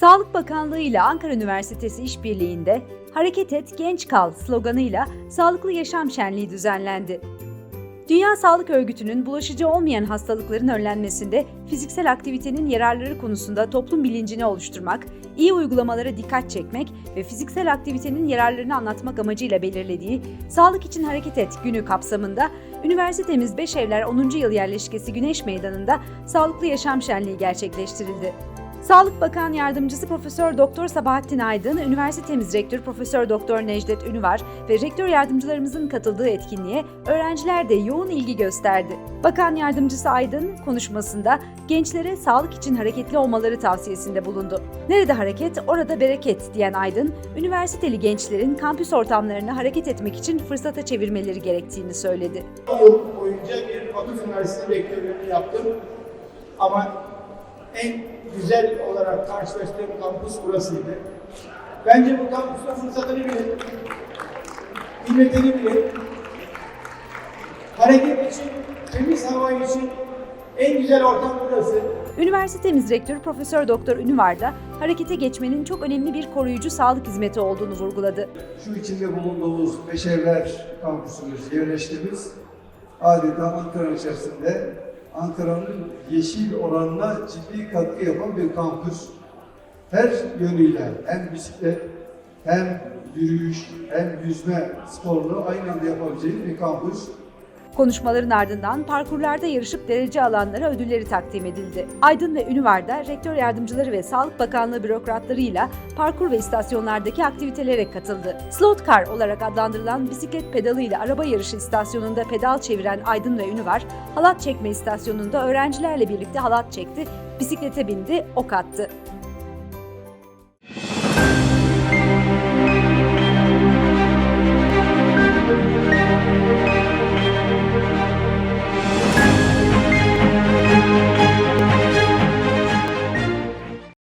Sağlık Bakanlığı ile Ankara Üniversitesi işbirliğinde Hareket Et Genç Kal sloganıyla Sağlıklı Yaşam Şenliği düzenlendi. Dünya Sağlık Örgütü'nün bulaşıcı olmayan hastalıkların önlenmesinde fiziksel aktivitenin yararları konusunda toplum bilincini oluşturmak, iyi uygulamalara dikkat çekmek ve fiziksel aktivitenin yararlarını anlatmak amacıyla belirlediği Sağlık için Hareket Et günü kapsamında üniversitemiz Beşevler 10. yıl yerleşkesi Güneş Meydanı'nda Sağlıklı Yaşam Şenliği gerçekleştirildi. Sağlık Bakan Yardımcısı Profesör Doktor Sabahattin Aydın, üniversitemiz Rektör Profesör Doktor Necdet Ünüvar ve rektör yardımcılarımızın katıldığı etkinliğe öğrenciler de yoğun ilgi gösterdi. Bakan Yardımcısı Aydın konuşmasında gençlere sağlık için hareketli olmaları tavsiyesinde bulundu. Nerede hareket, orada bereket diyen Aydın, üniversiteli gençlerin kampüs ortamlarını hareket etmek için fırsata çevirmeleri gerektiğini söyledi. yıl boyunca bir vakıf üniversitesi rektörlüğünü yaptım. Ama en güzel olarak karşılaştığım kampüs burasıydı. Bence bu kampüsün fırsatını bilin. Kıymetini bilin. Hareket için, temiz hava için en güzel ortam burası. Üniversitemiz Rektörü Profesör Doktor Ünüvar da harekete geçmenin çok önemli bir koruyucu sağlık hizmeti olduğunu vurguladı. şu içinde bulunduğumuz Beşevler kampüsümüz, yerleşkemiz adeta Ankara içerisinde Ankara'nın yeşil oranına ciddi katkı yapan bir kampüs. Her yönüyle hem bisiklet hem yürüyüş hem yüzme sporunu aynı anda yapabileceğiniz bir kampüs. Konuşmaların ardından parkurlarda yarışıp derece alanlara ödülleri takdim edildi. Aydın ve Ünüvar'da rektör yardımcıları ve Sağlık Bakanlığı bürokratlarıyla parkur ve istasyonlardaki aktivitelere katıldı. Slot car olarak adlandırılan bisiklet pedalı ile araba yarışı istasyonunda pedal çeviren Aydın ve Ünüvar, halat çekme istasyonunda öğrencilerle birlikte halat çekti, bisiklete bindi, ok attı.